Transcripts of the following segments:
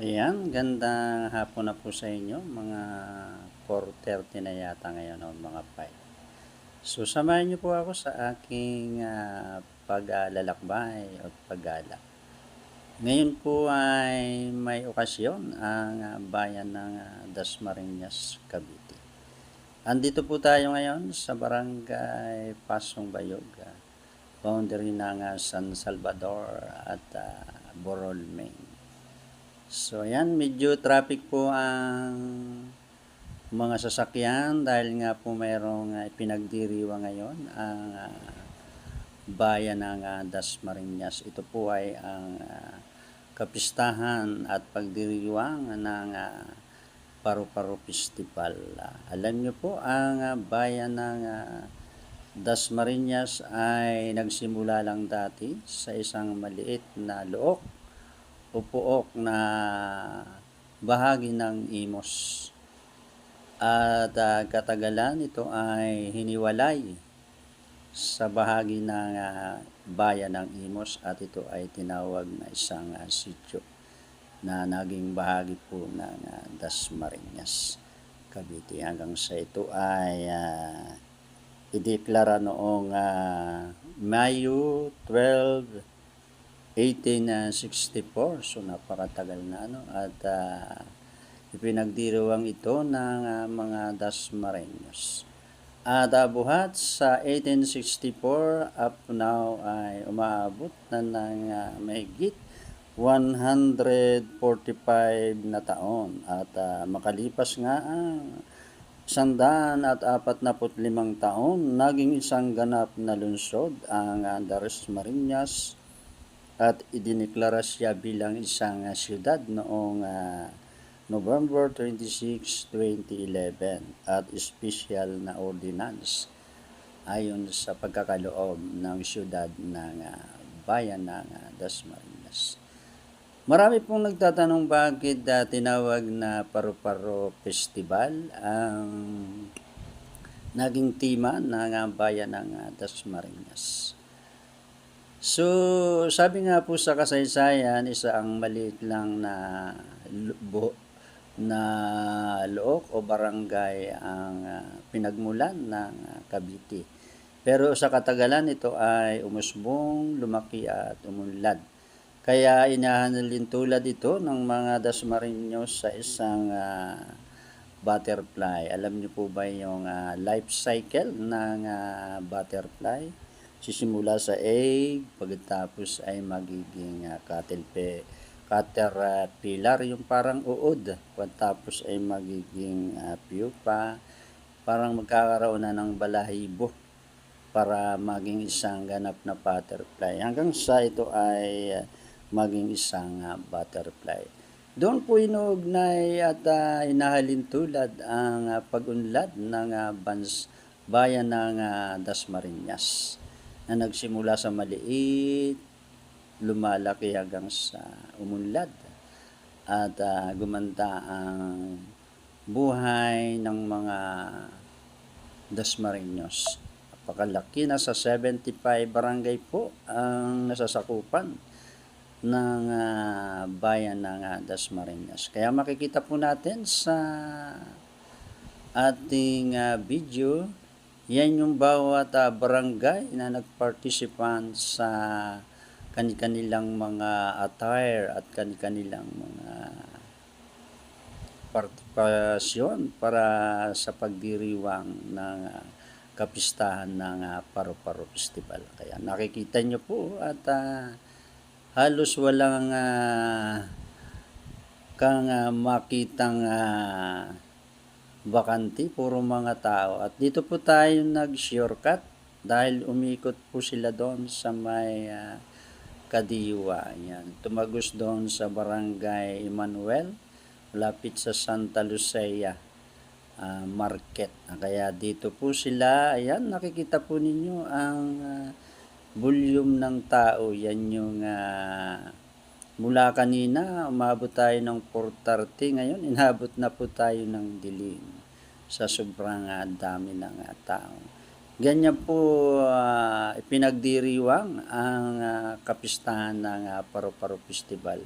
Ayan, gandang hapon na po sa inyo, mga 4.30 na yata ngayon o mga 5. So, samahan niyo po ako sa aking ah, paglalakbay o paggala. Ngayon po ay may okasyon ang ah, bayan ng ah, Dasmariñas, Cavite. Andito po tayo ngayon sa barangay Pasong Bayog, ah, boundary ng ah, San Salvador at ah, Borol, Maine. So ayan, medyo traffic po ang mga sasakyan dahil nga po mayroong uh, pinagdiriwa ngayon ang ah, bayan ng uh, Dasmariñas. Ito po ay ang ah, kapistahan at pagdiriwang ng ah, Paru-Paro Festival. Ah, alam niyo po, ang ah, bayan ng ah, Dasmariñas ay nagsimula lang dati sa isang maliit na look o na bahagi ng Imos. At ah, katagalan ito ay hiniwalay sa bahagi ng ah, bayan ng Imos at ito ay tinawag na isang ah, sityo na naging bahagi po ng ah, Dasmariñas, Cavite. Hanggang sa ito ay uh, ideklara noong ah, Mayo 12, 1864 so napakatagal na ano at uh, ipinagdiriwang ito ng uh, mga Dasmariños at uh, buhat sa 1864 up now ay umaabot na ng uh, mahigit 145 na taon. At uh, makalipas nga ang sandaan at apat na limang taon naging isang ganap na lungsod ang uh, Dasmariñas at idineklara siya bilang isang uh, siyudad noong uh, November 26, 2011 at special na ordinance ayon sa pagkakaloob ng siyudad ng uh, bayan ng uh, Dasmariñas. Marami pong nagtatanong bakit uh, tinawag na Paru-Paro Festival ang naging tema ng uh, bayan ng uh, Dasmariñas. So, sabi nga po sa kasaysayan, isa ang maliit lang na bu- na look o barangay ang uh, pinagmulan ng uh, Cavite. Pero sa katagalan ito ay umusbong, lumaki at umunlad. Kaya inahanalin tulad ito ng mga Dasmariños sa isang uh, butterfly. Alam niyo po ba yung uh, life cycle ng uh, butterfly? Sisimula sa egg, pagkatapos ay magiging uh, caterpillar, yung parang uod, pagkatapos ay magiging uh, pupa, parang magkakaroon na ng balahibo para maging isang ganap na butterfly. Hanggang sa ito ay uh, maging isang uh, butterfly. Doon po inuugnay at uh, inahalin tulad ang uh, pag-unlad ng uh, bans, bayan ng uh, Dasmariñas na nagsimula sa maliit, lumalaki hanggang sa umunlad at uh, gumanda ang buhay ng mga Dasmariños. Napakalaki na sa 75 barangay po ang nasasakupan ng uh, bayan ng uh, Dasmariñas. Kaya makikita po natin sa ating uh, video yan yung bawat uh, barangay na nagparticipant sa kanilang mga attire at kanilang mga partisipasyon para sa pagdiriwang ng uh, kapistahan ng uh, Paro-Paro Festival. Kaya nakikita nyo po at uh, halos walang uh, kang uh, makitang uh, bakante, puro mga tao. At dito po tayo nag-shortcut dahil umikot po sila doon sa may uh, Kadiwa. Yan. Tumagos doon sa barangay Emmanuel, lapit sa Santa Lucia uh, Market. Kaya dito po sila, ayan, nakikita po ninyo ang uh, volume ng tao. Yan yung uh, Mula kanina, umabot tayo ng 4.30. Ngayon, inabot na po tayo ng dilim sa sobrang uh, dami ng uh, tao. Ganyan po uh, ipinagdiriwang ang uh, kapistahan ng uh, Paro-Paro Festival.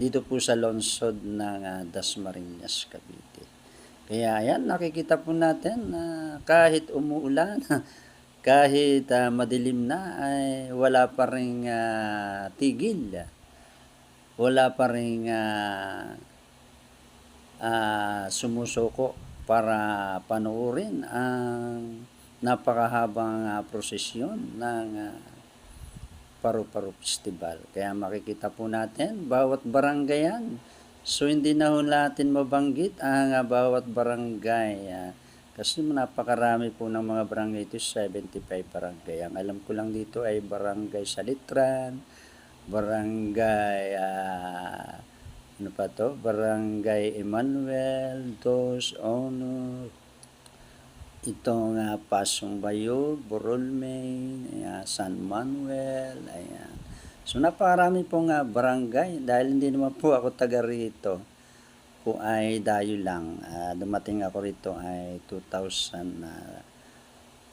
dito po sa lungsod ng ah, Dasmariñas, Cavite. Kaya ayan, nakikita po natin na kahit umuulan, kahit ah, madilim na, ay wala pa rin tigil. Wala pa rin ah, ah, sumusuko para panoorin ang napakahabang ah, prosesyon ng ah, Paru-Paro Festival. Kaya makikita po natin, bawat barangay yan. So, hindi na ho natin mabanggit ang ah, bawat barangay. ah, kasi napakarami po ng mga barangay ito, 75 barangay. Ang alam ko lang dito ay barangay Salitran, barangay, ah, ano pa to? Barangay Emmanuel, Dos, Ono, itong uh, Pasong Bayog, Borolme, San Manuel, ayan. So napakarami pong uh, barangay dahil hindi naman po ako taga rito. Po ay dayo lang. Ah, dumating ako rito ay 2005.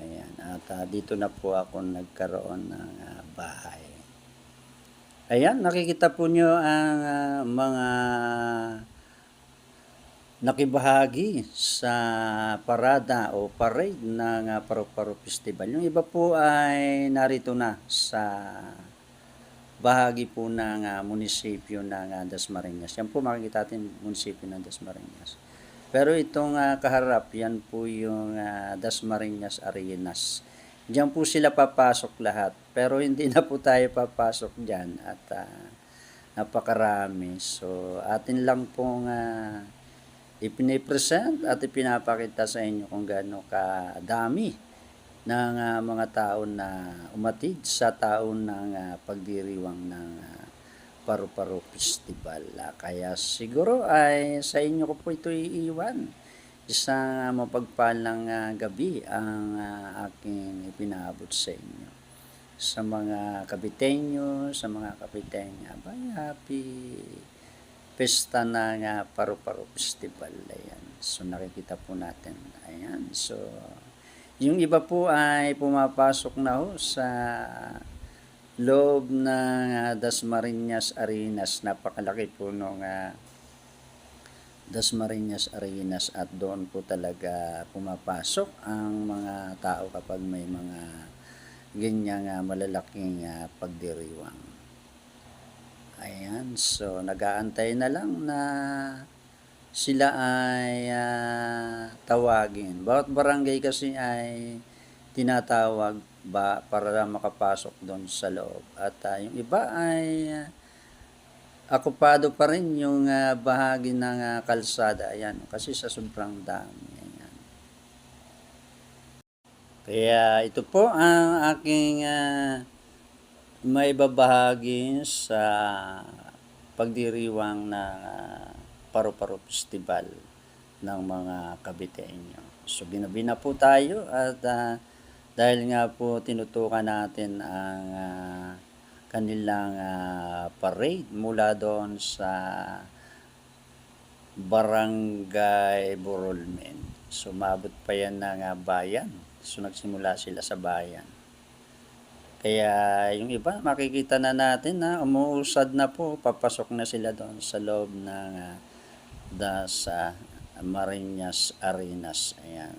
Ayan. At ah, dito na po ako nagkaroon ng ah, bahay. Ayan, nakikita po nyo ang ah, mga nakibahagi sa parada o parade ng uh, Paru-Paro Festival. Yung iba po ay narito na sa bahagi po ng uh, munisipyo ng uh, Dasmariñas. Yan po makikita natin munisipyo ng Dasmariñas. Pero itong uh, kaharap, yan po yung uh, Dasmariñas Arenas. Diyan po sila papasok lahat. Pero hindi na po tayo papasok dyan at uh, napakarami. So atin lang pong uh, ipinipresent at ipinapakita sa inyo kung gaano kadami ng uh, mga tao na umatid sa taon ng uh, pagdiriwang ng uh, Paru-Paro Festival. Uh, kaya siguro ay sa inyo ko po ito iiwan. Isang mapagpalang uh, gabi ang uh, aking ipinaabot sa inyo. Sa mga kabitenyo, sa mga kapitenya, abay, happy pesta ng uh, Paru-Paro Festival. Ayan. So, nakikita po natin. Ayan. So, yung iba po ay pumapasok na ho sa loob ng uh, Dasmariñas Arenas. Napakalaki po nung uh, Dasmariñas Arenas at doon po talaga pumapasok ang mga tao kapag may mga ganyang uh, malalaking uh, pagdiriwang. Ayan, so nagaantay na lang na sila ay uh, tawagin. Bawat barangay kasi ay tinatawag ba para makapasok doon sa loob. At uh, yung iba ay uh, akupado pa rin yung uh, bahagi ng uh, kalsada. Ayan, kasi sa sobrang dami. Ayan. Kaya ito po ang aking uh, may babahagi sa pagdiriwang ng uh, Paru-Paro Festival ng mga Kabiteño. So ginabi na po tayo at uh, dahil nga po tinutukan natin ang uh, kanilang uh, parade mula doon sa Barangay Borolmen. So maabot pa yan ng uh, bayan. So nagsimula sila sa bayan. Kaya yung iba makikita na natin na umuusad na po, papasok na sila doon sa loob ng uh, das uh, Marinas Arenas. Ayan.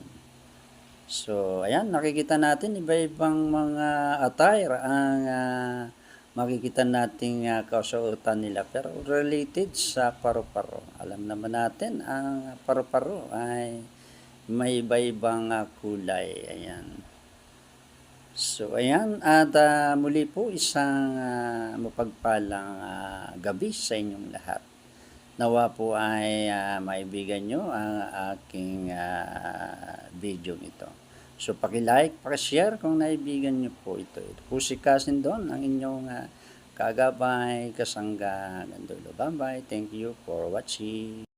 So, ayan, nakikita natin iba-ibang mga attire ang uh, makikita nating uh, kasuotan nila pero related sa paru-paro. Alam naman natin ang paru-paro ay may iba-ibang uh, kulay. Ayan. So, ayan. At uh, muli po isang uh, mapagpalang uh, gabi sa inyong lahat. Nawa po ay uh, maibigan nyo ang aking uh, video ito. So, paki-like, paki-share kung naibigan nyo po ito. Ito po si Kasin doon, ang inyong uh, kagabay, kasangga, gandulo. Bye-bye. Thank you for watching.